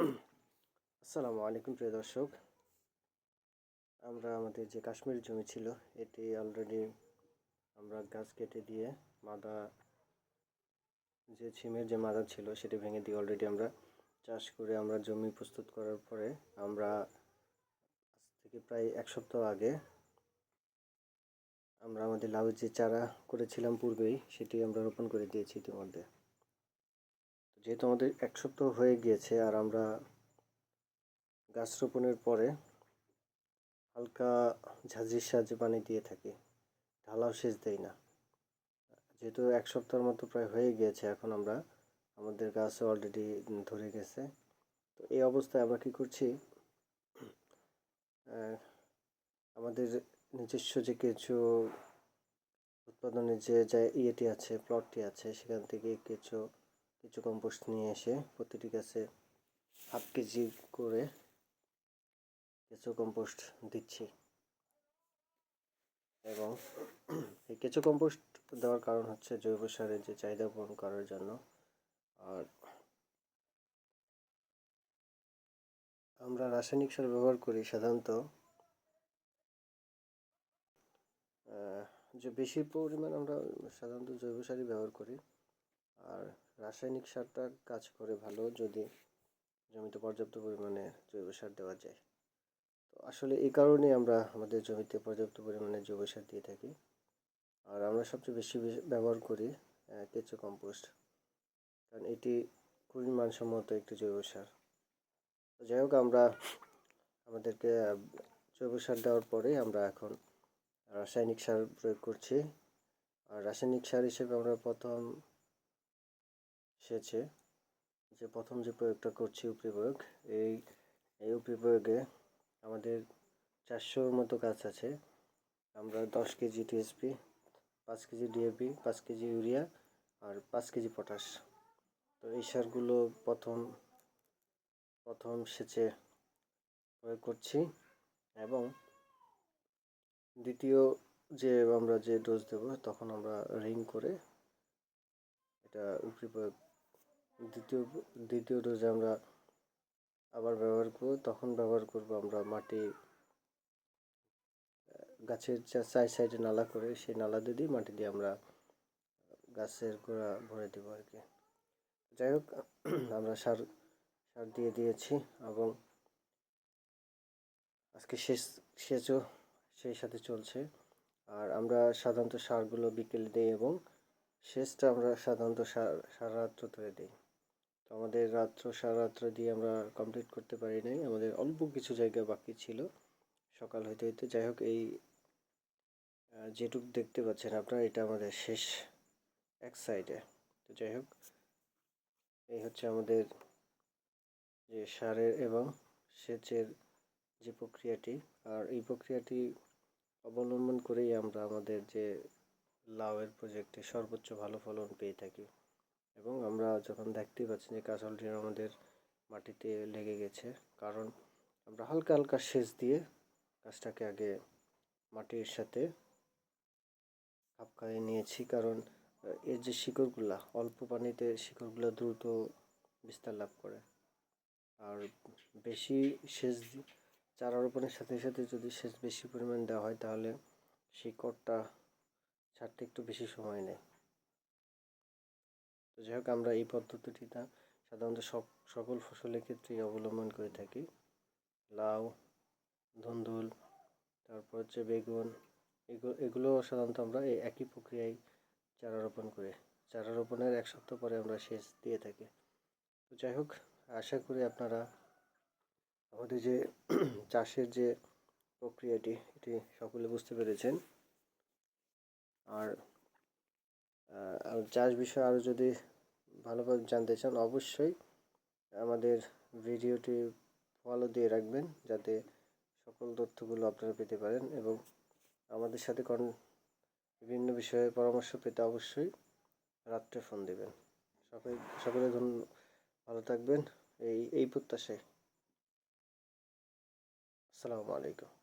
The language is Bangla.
আসসালামু আলাইকুম, প্রিয় দর্শক। আমরা আমাদের যে কাশ্মীরি জমি ছিল, এটি অলরেডি আমরা গাছ কেটে দিয়ে মাদা, যে ছিমের যে মাদা ছিল, সেটি ভেঙে দিয়ে অলরেডি আমরা চাষ করে আমরা জমি প্রস্তুত করার পরে আমরা আজ থেকে প্রায় এক সপ্তাহ আগে আমরা আমাদের লাউয়ের যে চারা করেছিলাম পূর্বেই, সেটি আমরা রোপণ করে দিয়েছি ইতিমধ্যে। যেহেতু আমাদের এক সপ্তাহ হয়ে গিয়েছে আর আমরা গাছ রোপণের পরে হালকা ঝাঁঝরির সাহায্যে পানি দিয়ে থাকি, ঢালাও সেচ দেই না। যেহেতু এক সপ্তাহের মতো প্রায় হয়ে গিয়েছে, এখন আমরা আমাদের গাছ অলরেডি ধরে গেছে। তো এই অবস্থায় আমরা কী করছি? আমাদের নিজস্ব যে কিছু উৎপাদনের যা ইয়েটি আছে প্লটটি আছে, সেখান থেকে কিছু কিছু কম্পোস্ট নিয়ে এসে প্রতিটি গাছে হাফ কেজি করে কেঁচো কম্পোস্ট দিচ্ছি। এবং এই কেঁচো কম্পোস্ট দেওয়ার কারণ হচ্ছে জৈব সারের যে চাহিদা পূরণ করার জন্য। আর আমরা রাসায়নিক সার ব্যবহার করি সাধারণত যে বেশি পরিমাণ আমরা সাধারণত জৈব সারই ব্যবহার করি। আর রাসায়নিক সারটা কাজ করে ভালো যদি জমিতে পর্যাপ্ত পরিমাণে জৈব সার দেওয়া যায়। তো আসলে এই কারণে আমরা আমাদের জমিতে পর্যাপ্ত পরিমাণে জৈব সার দিয়ে থাকি। আর আমরা সবচেয়ে বেশি ব্যবহার করি কেঁচো কম্পোস্ট। কারণ এটি খুবই মানসম্মত একটি জৈব সার। তো যাই হোক, আমরা আমাদেরকে জৈব সার দেওয়ার পরে আমরা এখন রাসায়নিক সার প্রয়োগ করছি। আর রাসায়নিক সার হিসেবে আমরা প্রথম সেচে যে প্রথম যে প্রয়োগটা করছি উপরি প্রয়োগ, এই এই উপরি প্রয়োগে আমাদের চারশোর মতো গাছ আছে। আমরা দশ কেজি টিএসপি, পাঁচ কেজি ডিএপি, পাঁচ কেজি ইউরিয়া আর পাঁচ কেজি পটাশ। তো এই সারগুলো প্রথম প্রথম সেচে প্রয়োগ করছি এবং দ্বিতীয় যে আমরা যে ডোজ দেব, তখন আমরা রিং করে এটা উপরি প্রয়োগ দ্বিতীয় দ্বিতীয় ডোজে আমরা আবার ব্যবহার করব। তখন ব্যবহার করব আমরা মাটি গাছের চাই সাইডে নালা করে সেই নালা দিয়ে মাটি দিয়ে আমরা গাছের গোড়া ভরে দেবো আর কি। যাই হোক, আমরা সার সার দিয়ে দিয়েছি এবং আজকে শেষ সেচও সেই সাথে চলছে। আর আমরা সাধারণত সারগুলো বিকেলে দিই এবং শেষটা আমরা সাধারণত সারা রাত্র ধরে দিই। তো আমাদের রাত্র সারা রাত্র দিয়ে আমরা কমপ্লিট করতে পারি নাই। আমাদের অল্প কিছু জায়গা বাকি ছিল। সকাল হইতে হইতে যাই হোক, এই যেটুক দেখতে পাচ্ছেন আপনারা, এটা আমাদের শেষ এক সাইডে তো যাই হোক, এই হচ্ছে আমাদের যে সারের এবং সেচের যে প্রক্রিয়াটি। আর এই প্রক্রিয়াটি অবলম্বন করেই আমরা আমাদের যে লাউয়ের প্রজেক্টে সর্বোচ্চ ভালো ফলন পেয়ে থাকি। এবং আমরা যখন দেখতেই পাচ্ছি যে কাঁচালটি আমাদের মাটিতে লেগে গেছে, কারণ আমরা হালকা হালকা সেচ দিয়ে গাছটাকে আগে মাটির সাথে খাপ খাইয়ে নিয়েছি। কারণ এর যে শিকড়গুলা, অল্প পানিতে শিকড়গুলো দ্রুত বিস্তার লাভ করে। আর বেশি সেচ চারা রোপণের সাথে সাথে যদি সেচ বেশি পরিমাণ দেওয়া হয়, তাহলে শিকড়টা ছাড়তে একটু বেশি সময় নেয়। যাই হোক, আমরা এই পদ্ধতিটা সাধারণত সকল ফসলের ক্ষেত্রেই অবলম্বন করে থাকি। লাউ, ধুন্দুল, তারপর হচ্ছে বেগুন এগুলো সাধারণত আমরা এই একই প্রক্রিয়ায় চারা রোপণ করি। চারা রোপণের এক সপ্তাহ পরে আমরা সেচ দিয়ে থাকি। তো যাই হোক, আশা করি আপনারা আমাদের যে চাষের যে প্রক্রিয়াটি, এটি সকলে বুঝতে পেরেছেন। আর চাষ বিষয়ে আরও যদি ভালোভাবে জানতে চান, অবশ্যই আমাদের ভিডিওটি ফলো দিয়ে রাখবেন যাতে সকল তথ্যগুলো আপনারা পেতে পারেন এবং আমাদের সাথে কন বিভিন্ন বিষয়ে পরামর্শ পেতে অবশ্যই রাত্রে ফোন দেবেন। সকলে সকলে ভালো থাকবেন। এই এই প্রত্যাশায়। আসসালামু আলাইকুম।